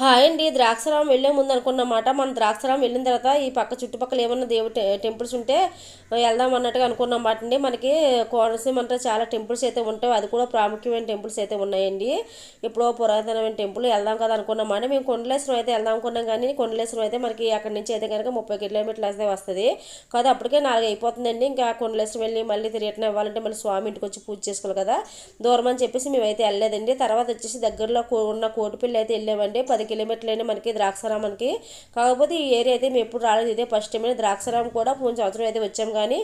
Hi అండి. ద్రాక్షారామం వెళ్ళే ముందు అనుకున్నమాట మనం ద్రాక్షారామం వెళ్ళిన తర్వాత ఈ పక్క చుట్టుపక్కల ఏమన్నా దేవు టెంపుల్స్ ఉంటే వెళ్దాం అన్నట్టుగా అనుకున్నమాట అండి. మనకి కోనసీమ అంటే చాలా టెంపుల్స్ అయితే ఉంటాయి. అది కూడా ప్రాముఖ్యమైన టెంపుల్స్ అయితే ఉన్నాయండి. ఎప్పుడో పురాతనమైన టెంపుల్ వెళ్దాం కదా అనుకున్నమాట మేము కొండలేశ్వరం అయితే వెళ్దాం అనుకున్నాం కానీ కొండలేశ్వరం అయితే మనకి అక్కడి నుంచి అయితే కనుక ముప్పై కిలోమీటర్లు అయితే వస్తుంది. కాదు అప్పటికే నాలుగు అయిపోతుందండి. ఇంకా కొండలేశ్వరం వెళ్ళి మళ్ళీ రిటర్న్ ఇవ్వాలంటే మళ్ళీ స్వామి ఇంటికి వచ్చి పూజ చేసుకోవాలి కదా. దూరం అని చెప్పేసి మేమైతే వెళ్ళలేదండి. తర్వాత వచ్చేసి దగ్గరలో ఉన్న కోటిపల్లి అయితే వెళ్ళామండి. పది కిలోమీటర్లైనా మనకి ద్రాక్షారామానికి కాకపోతే ఈ ఏరియా అయితే మేము ఎప్పుడు రాలేదు. ఇదే ఫస్ట్ టైం ద్రాక్షారామం కూడా పోయిన సంవత్సరం అయితే వచ్చాం కానీ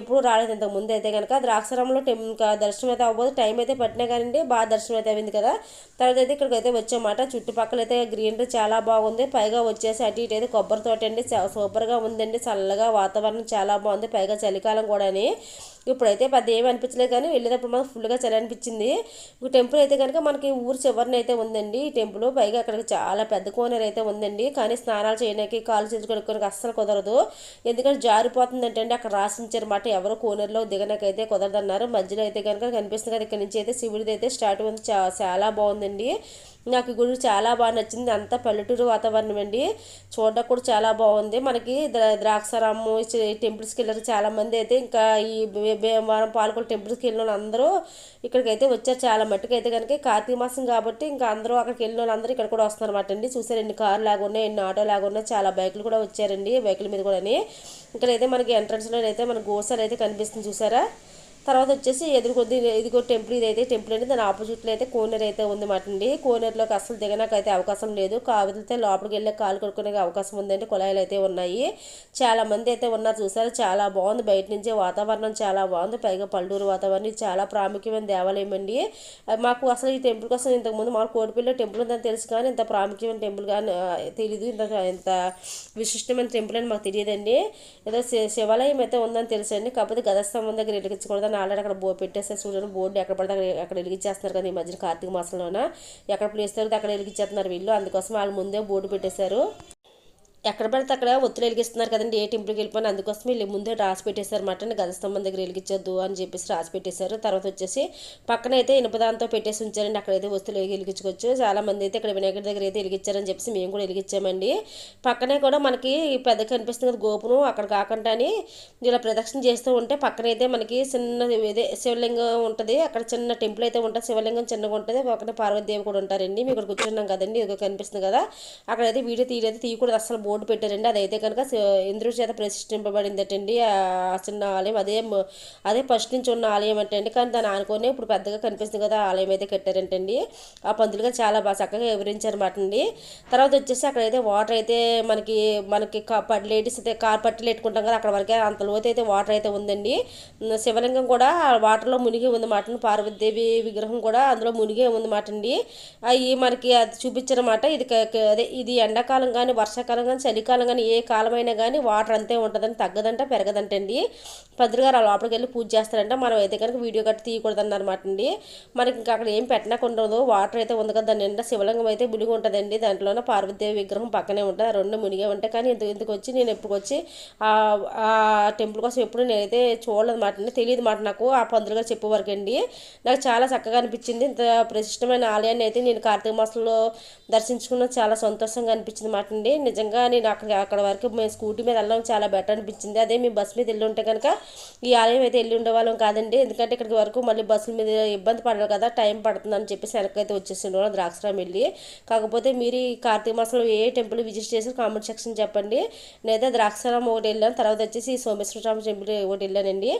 ఎప్పుడు రాలేదు. ఇంతకు ముందు అయితే కనుక ద్రాక్షారామంలో ఇంకా దర్శనం అయితే అవ్వదు టైం అయితే పట్టినా కానీ బాగా దర్శనం అయితే అయింది కదా. తర్వాత అయితే ఇక్కడికి అయితే వచ్చామాట చుట్టుపక్కల అయితే గ్రీనరీ చాలా బాగుంది. పైగా వచ్చేసి అటు ఇటు అయితే కొబ్బరి తోట అండి. సూపర్గా ఉందండి. చల్లగా వాతావరణం చాలా బాగుంది. పైగా చలికాలం కూడాని. ఇప్పుడైతే పెద్ద ఏమి అనిపించలేదు కానీ వెళ్ళేటప్పుడు మాకు ఫుల్గా చలి అనిపించింది. టెంపుల్ అయితే కనుక మనకి ఊరు చివరిన అయితే ఉందండి. ఈ టెంపుల్ పైగా అక్కడికి చాలా పెద్ద కోనర్ అయితే ఉందండి. కానీ స్నానాలు చేయడానికి కాలు చేతులు అస్సలు కుదరదు. ఎందుకంటే జారిపోతుంది అంటే అక్కడ రాసించారన్నమాట ఎవరు కోనేరులో దిగనకైతే కుదరదన్నారు. మధ్యలో అయితే కనుక కనిపిస్తుంది కదా ఇక్కడ నుంచి అయితే శివుడిది అయితే స్టార్ట్ ఉంది. చాలా బాగుందండి. నాకు ఈ గుడి చాలా బాగా నచ్చింది. అంతా పల్లెటూరు వాతావరణం అండి. చూడడానికి కూడా చాలా బాగుంది. మనకి ద్రా- ద్రాక్షారాము టెంపుల్స్కి వెళ్ళారు చాలా మంది అయితే ఇంకా ఈ భీమవరం పాలకొల టెంపుల్స్కి వెళ్ళిన అందరూ ఇక్కడికి అయితే వచ్చారు చాలా మట్టుకు. అయితే కనుక కార్తీక మాసం కాబట్టి ఇంకా అందరూ అక్కడికి వెళ్ళిన వాళ్ళు అందరూ ఇక్కడ కూడా వస్తున్నారు అనమాట అండి. చూసారు ఎన్ని కార్లు లాగా ఉన్నాయి ఎన్ని ఆటో లాగా ఉన్నాయి. చాలా బైకులు కూడా వచ్చారండి బైకుల మీద కూడా ఇక్కడైతే మనకి ఎంట్రన్స్లో అయితే మన గోసాలు అయితే కనిపిస్తుంది చూసారా? తర్వాత వచ్చేసి ఎదురు కొద్ది ఇదిగో టెంపుల్ ఇదైతే టెంపుల్ అండి దాని ఆపోజిట్లో అయితే కోనేరు అయితే ఉంది అండి. కోనేరులోకి అసలు దిగడానికి అయితే అవకాశం లేదు. కాకపోతే లోపలికి వెళ్ళే కాలు కొడుకునే అవకాశం ఉందండి. కుళాయిలు అయితే ఉన్నాయి. చాలా మంది అయితే ఉన్నారు చూసారు చాలా బాగుంది. బయట నుంచే వాతావరణం చాలా బాగుంది. పైగా పల్లూరు వాతావరణం చాలా ప్రాముఖ్యమైన దేవాలయం అండి. అది మాకు అసలు ఈ టెంపుల్ కోసం ఇంతకుముందు మాకు కోటిపల్లి టెంపుల్ ఉందని తెలుసు కానీ ఇంత ప్రాముఖ్యమైన టెంపుల్ కానీ తెలియదు తెలీదు. ఇంత ఇంత విశిష్టమైన టెంపుల్ అని మాకు తెలియదండి. ఏదో శి- శివాలయం అయితే ఉందని తెలుసు అండి కాకపోతే గదస్తంభం దగ్గర వెలిగించకూడదని ఆల్రెడీ అక్కడ బో పెట్టేసారు చూడండి బోర్డు ఎక్కడ పడితే అక్కడ అక్కడ వెలిగించేస్తున్నారు కదా ఈ మధ్యన కార్తీక మాసంలోన. ఎక్కడ ప్లేస్ దొరికితే అక్కడ వెలిగించేస్తున్నారు వీళ్ళు. అందుకోసం వాళ్ళు ముందే బోర్డు పెట్టేశారు. ఎక్కడ పడితే అక్కడ ఒత్తులు వెలిగిస్తున్నారు కదండి. ఏ టెంపుల్కి వెళ్ళిపోయినా అందుకోసం వీళ్ళు ముందే రాసి పెట్టేశారు మాట. గజస్తంభం దగ్గర వెలిగించొద్దు అని చెప్పేసి రాసి పెట్టేశారు. తర్వాత వచ్చేసి పక్కన అయితే ఇనుపదాంతో పెట్టేసి ఉంచారండి. అక్కడైతే వస్తువులు వెలిగించుకోవచ్చు. చాలా మంది అయితే ఇక్కడ వినాయకుడి దగ్గర అయితే వెలిగించారని చెప్పేసి మేము కూడా వెలిగించామండి. పక్కనే కూడా మనకి పెద్ద కనిపిస్తుంది కదా గోపురం. అక్కడ కాకుండా అని ఇలా ప్రదక్షిణ చేస్తూ ఉంటే పక్కన అయితే మనకి చిన్న ఇదే శివలింగం ఉంటుంది. అక్కడ చిన్న టెంపుల్ అయితే ఉంటుంది. శివలింగం చిన్నగా ఉంటుంది. పక్కన పార్వతీదేవి కూడా ఉంటారండి. మేము ఇక్కడ కూర్చున్నాం కదండి. ఇదిగో కనిపిస్తుంది కదా. అక్కడైతే వీడియో తీయలేదు. తీయకూడదు. అసలు బోర్డు పెట్టారండి. అదైతే కనుక ఇంద్రుడి చేత ప్రతిష్ఠింపబడిందటండి. ఆ చిన్న ఆలయం అదే అదే ఫస్ట్ నుంచి ఉన్న ఆలయం అంటండి. కానీ దాని ఆనుకొని ఇప్పుడు పెద్దగా కనిపిస్తుంది కదా ఆలయం అయితే కట్టారంటండి. ఆ పంతులుగా చాలా బాగా చక్కగా వివరించారన్నమాట అండి తర్వాత వచ్చేసి అక్కడైతే వాటర్ అయితే మనకి మనకి లేడీస్ అయితే కార్ పట్టలు పెట్టుకుంటాం కదా అక్కడ వరకే అంత లోతు అయితే వాటర్ అయితే ఉందండి. శివలింగం కూడా వాటర్లో మునిగి ఉంది మాట పార్వతీదేవి విగ్రహం కూడా అందులో మునిగే ఉంది మాట అండి అవి మనకి అది చూపించారన్నమాట ఇది అదే ఇది ఎండాకాలం కానీ వర్షాకాలం కానీ చలికాలం కానీ ఏ కాలమైనా కానీ వాటర్ అంతే ఉంటుందని తగ్గదంట పెరగదంటండి పంతులు గారు ఆ లోపలికి వెళ్ళి పూజ చేస్తారంట. మనం అయితే కనుక వీడియో కట్టి తీయకూడదన్నమాట అండి. మనకి ఇంకా అక్కడ ఏం పెట్టనకుండదు వాటర్ అయితే ఉంది కదా దాని నిండా శివలింగం అయితే మునిగి ఉంటుందండి. దాంట్లోనే పార్వతీదేవి విగ్రహం పక్కనే ఉంటుంది. ఆ రెండు మునిగే ఉంటాయి కానీ ఇంత ఇంతకు వచ్చి నేను ఎప్పుడు వచ్చి ఆ టెంపుల్ కోసం ఎప్పుడు నేనైతే చూడలేదన్నమాట మాట అండి. తెలియదు మాట నాకు ఆ పంతులు గారు చెప్పే వరకు అండి. నాకు చాలా చక్కగా అనిపించింది. ఇంత ప్రతిష్టమైన ఆలయాన్ని అయితే నేను కార్తీక మాసంలో దర్శించుకున్న చాలా సంతోషంగా అనిపించింది మాట అండి. నిజంగా నేను అక్కడ అక్కడ వరకు మేము స్కూటీ మీద వెళ్ళడం చాలా బెటర్ అనిపించింది. అదే మేము బస్సు మీద వెళ్ళి ఉంటే కనుక ఈ ఆలయం అయితే వెళ్ళి ఉండేవాళ్ళం కాదండి. ఎందుకంటే ఇక్కడికి వరకు మళ్ళీ బస్సుల మీద ఇబ్బంది పడాలి కదా టైం పడుతుందని చెప్పేసి వెనకైతే వచ్చేసిండు ద్రాక్షరామ్ వెళ్ళి. కాకపోతే మీరు ఈ కార్తీక మాసంలో ఏ టెంపుల్ విజిట్ చేసి కామెంట్ సెక్షన్ చెప్పండి. నేనైతే ద్రాక్షరామ్ ఒకటి వెళ్ళాను తర్వాత వచ్చేసి సోమేశ్వర స్వామి టెంపుల్ ఒకటి వెళ్ళానండి.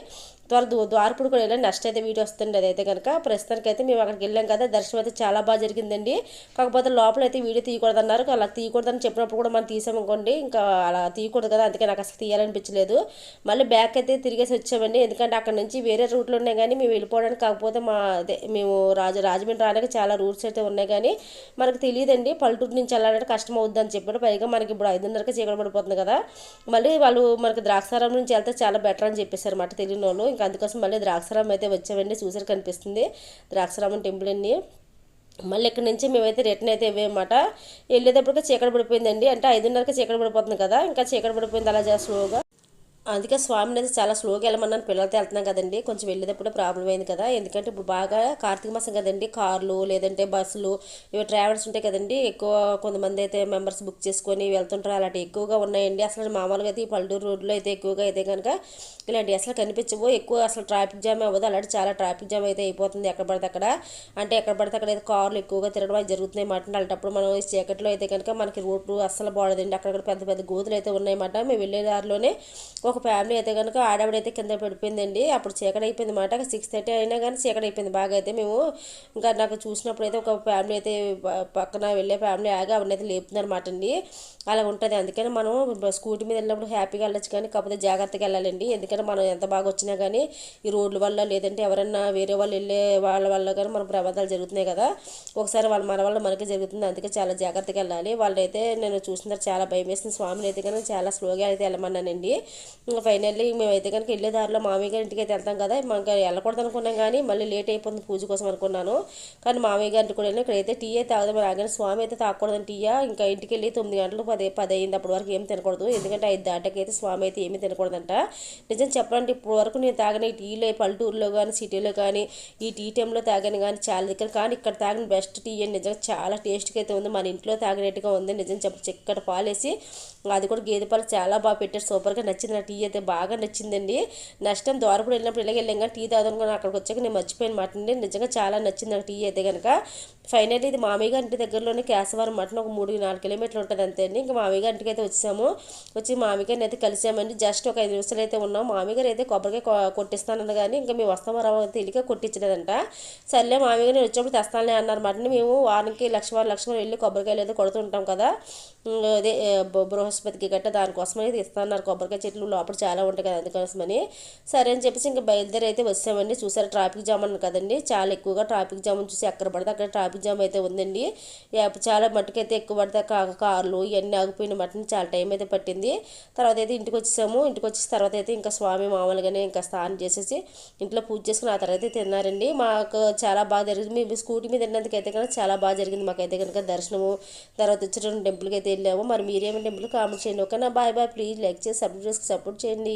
ద్వారా ద్వా- ద్వారపుడు కూడా వెళ్ళి నెక్స్ట్ అయితే వీడియో వస్తుంది అదైతే కనుక ప్రస్తుతానికి అయితే మేము అక్కడికి వెళ్ళాం కదా. దర్శనం అయితే చాలా బాగా జరిగిందండి. కాకపోతే లోపల అయితే వీడియో తీయకూడదన్నారు. అలా తీయకూడదని చెప్పినప్పుడు కూడా మనం తీసామనుకోండి ఇంకా అలా తీయకూడదు కదా. అందుకే నాకు అసలు తీయాలనిపించలేదు. మళ్ళీ బ్యాక్ అయితే తిరిగేసి వచ్చామండి. ఎందుకంటే అక్కడ నుంచి వేరే రూట్లు ఉన్నాయి కానీ మేము వెళ్ళిపోవడానికి కాకపోతే మా అదే మేము రాజ రాజమండ్రి రావడానికి చాలా రూట్స్ అయితే ఉన్నాయి కానీ మనకు తెలియదండి. పల్లెటూరు నుంచి వెళ్ళాలంటే కష్టం అవుద్దని చెప్పారు. పైగా మనకి ఇప్పుడు ఐదున్నరకే చీకటి పడిపోతుంది కదా. మళ్ళీ వాళ్ళు మనకి ద్రాక్షారం నుంచి వెళ్తే చాలా బెటర్ అని చెప్పేశారు అన్నమాట తెలియని వాళ్ళు ఇంకా అందుకోసం మళ్ళీ ద్రాక్షారామం అయితే వచ్చామండి. చూసారు కనిపిస్తుంది. ద్రాక్షారామం టెంపుల్ అన్ని మళ్ళీ ఇక్కడ నుంచి మేమైతే రిటర్న్ అయితే ఇవ్వమాట వెళ్ళేటప్పటికి చీకటి పడిపోయిందండి. అంటే ఐదున్నరకి చీకటి పడిపోతుంది కదా. ఇంకా చీకటి పడిపోయింది అలా చేస్తా స్లోగా. అందుకే స్వామిని అయితే చాలా స్లోగా వెళ్ళమన్నాను. పిల్లలతో వెళ్తున్నాం కదండి. కొంచెం వెళ్ళేటప్పుడు ప్రాబ్లం అయింది కదా. ఎందుకంటే ఇప్పుడు బాగా కార్తీక మాసం కదండి. కార్లు లేదంటే బస్సులు ఇవి ట్రావెల్స్ ఉంటాయి కదండి. ఎక్కువ కొంతమంది అయితే మెంబర్స్ బుక్ చేసుకొని వెళ్తుంటారు. అలాంటి ఎక్కువగా ఉన్నాయండి. అసలు మామూలుగా అయితే ఈ పల్లెటూరు రోడ్లో అయితే ఎక్కువగా అయితే కనుక ఇలాంటి అసలు కనిపించవు. ఎక్కువ అసలు ట్రాఫిక్ జామ్ అవ్వదు. అలాంటి చాలా ట్రాఫిక్ జామ్ అయితే అయిపోతుంది ఎక్కడ పడితే అక్కడ. అంటే ఎక్కడ పడితే అక్కడ అయితే కార్లు ఎక్కువగా తిరగడం జరుగుతున్నాయి మాట. అలాంటప్పుడు మనం ఈ చీకట్లో అయితే కనుక మనకి రోడ్డు అస్సలు బాగోదండి అక్కడ పెద్ద పెద్ద గోతులు అయితే ఉన్నాయన్నమాట. మేము వెళ్ళే దారిలోనే ఒక ఫ్యామిలీ అయితే కనుక ఆడవిడైతే కింద పడిపోయిందండి. అప్పుడు చీకటి అయిపోయింది మాట సిక్స్ థర్టీ అయినా కానీ చీకటి అయిపోయింది బాగా అయితే మేము. ఇంకా నాకు చూసినప్పుడు అయితే ఒక ఫ్యామిలీ అయితే పక్కన వెళ్ళే ఫ్యామిలీ ఆగి అవన్నీ అయితే అండి. అలా ఉంటుంది. అందుకని మనం స్కూటీ మీద వెళ్ళినప్పుడు హ్యాపీగా వెళ్ళచ్చు కానీ కాకపోతే జాగ్రత్తగా వెళ్ళాలండి. ఎందుకంటే మనం ఎంత బాగా వచ్చినా కానీ ఈ రోడ్ల వల్ల లేదంటే ఎవరన్నా వేరే వాళ్ళు వెళ్ళే వాళ్ళ వల్ల కానీ మన ప్రమాదాలు జరుగుతున్నాయి కదా. ఒకసారి వాళ్ళ మన వల్ల మనకి జరుగుతుంది. అందుకే చాలా జాగ్రత్తగా వెళ్ళాలి. వాళ్ళైతే నేను చూసిన చాలా భయం వేసిన స్వామిని అయితే కానీ చాలా స్లోగా అయితే వెళ్ళమన్నానండి. ఇంకా ఫైనల్లీ మేమైతే కనుక వెళ్ళే దారిలో మామయ్య గారి ఇంటికి అయితే వెళ్తాం కదా. మనకి వెళ్ళకూడదు అనుకున్నాం కానీ మళ్ళీ లేట్ అయిపోతుంది పూజ కోసం అనుకున్నాను. కానీ మామయ్య గారి ఇంటికి కూడా ఇక్కడైతే టీ అయితే తాగుదాం. రాగానే స్వామి అయితే తాగకూడదని టీయా ఇంకా ఇంటికి వెళ్ళి తొమ్మిది గంటలు పది పది అయింది. అప్పటి వరకు ఏం తినకూడదు. ఎందుకంటే ఐదు దాటకైతే స్వామి అయితే ఏమీ తినకూడదంట. నిజం చెప్పాలంటే ఇప్పుడు వరకు నేను తాగిన ఈ టీలో పల్లెటూరులో కానీ సిటీలో కానీ ఈ టీ టైంలో తాగాను కానీ చాలా దగ్గర. కానీ ఇక్కడ తాగిన బెస్ట్ టీ అని నిజంగా చాలా టేస్ట్గా అయితే ఉంది. మన ఇంట్లో తాగినట్టుగా ఉంది. నిజం చెప్ప చిక్కటి పాలేసి అది కూడా గేదె పాలు చాలా బాగా పెట్టారు. సూపర్గా నచ్చింది నా టీ అయితే బాగా నచ్చిందండి. నష్టం దూరపుడు వెళ్ళినప్పుడు ఇలాగ వెళ్ళాం కానీ టీ తాగుదాం కానీ అక్కడికి వచ్చాక నేను మర్చిపోయాను మాట అండి. నిజంగా చాలా నచ్చింది నాకు టీ అయితే కనుక ఫైనల్లీ ఇది మామయ్య గారి ఇంటి దగ్గరలోనే కేశవరం మటన్ ఒక మూడు నాలుగు కిలోమీటర్లు ఉంటుంది అంతే అండి. ఇంకా మామయ్య గారి ఇంటికి అయితే వచ్చాము. వచ్చి మామయ్య గారిని అయితే కలిసామండి. జస్ట్ ఒక ఐదు నిమిషాలు అయితే ఉన్నాం. మామయ్య గారు అయితే కొబ్బరికాయ కొ- కొట్టిస్తానన్న కానీ ఇంకా మేము వస్తామో రావో తెలియక కొట్టించలేదంట. సర్లే మామయ్య గారు నేను వచ్చినప్పుడు తెస్తానులే అన్నారు మటన్ మేము వారానికి లక్ష వారం లక్ష వెళ్ళి కొబ్బరికాయలు అయితే కొడుతుంటాం కదా. అదే బృహస్పతికి గట్ట దానికోసమని అయితే ఇస్తాన్నారు కొబ్బరికాయ చెట్లు లోపల చాలా ఉంటాయి కదా అందుకోసమని సరే అని చెప్పేసి ఇంకా బయలుదేరి అయితే వచ్చామండి. చూసారు ట్రాఫిక్ జామ్ అన్న కదండి. చాలా ఎక్కువగా ట్రాఫిక్ జామ్ చూసి ఎక్కడ పడితే అక్కడ ట్రాఫిక్ జామ్ అయితే ఉందండి. చాలా మట్టుకైతే ఎక్కువ పడితే కా- కార్లు ఇవన్నీ ఆగిపోయిన మట్టుని చాలా టైం అయితే పట్టింది. తర్వాత అయితే ఇంటికి వచ్చేసాము. ఇంటికి వచ్చేసిన తర్వాత అయితే ఇంకా స్వామి మామూలుగానే ఇంకా స్నానం చేసేసి ఇంట్లో పూజ చేసుకుని ఆ తర్వాత తిన్నారండి. మాకు చాలా బాగా జరిగింది. మేము స్కూటీ మీద వెళ్ళినందుకు కనుక చాలా బాగా జరిగింది. మాకైతే కనుక దర్శనము తర్వాత వచ్చి రెండు టెంపుల్కి అయితే వెళ్ళాము. మరి మీరేమైనా టెంపుల్ కామెంట్ చేయండి. ఓకేనా? Bye bye. ప్లీజ్ లైక్ చేసి సబ్స్క్రైబ్ చేసి సపోర్ట్ చేయండి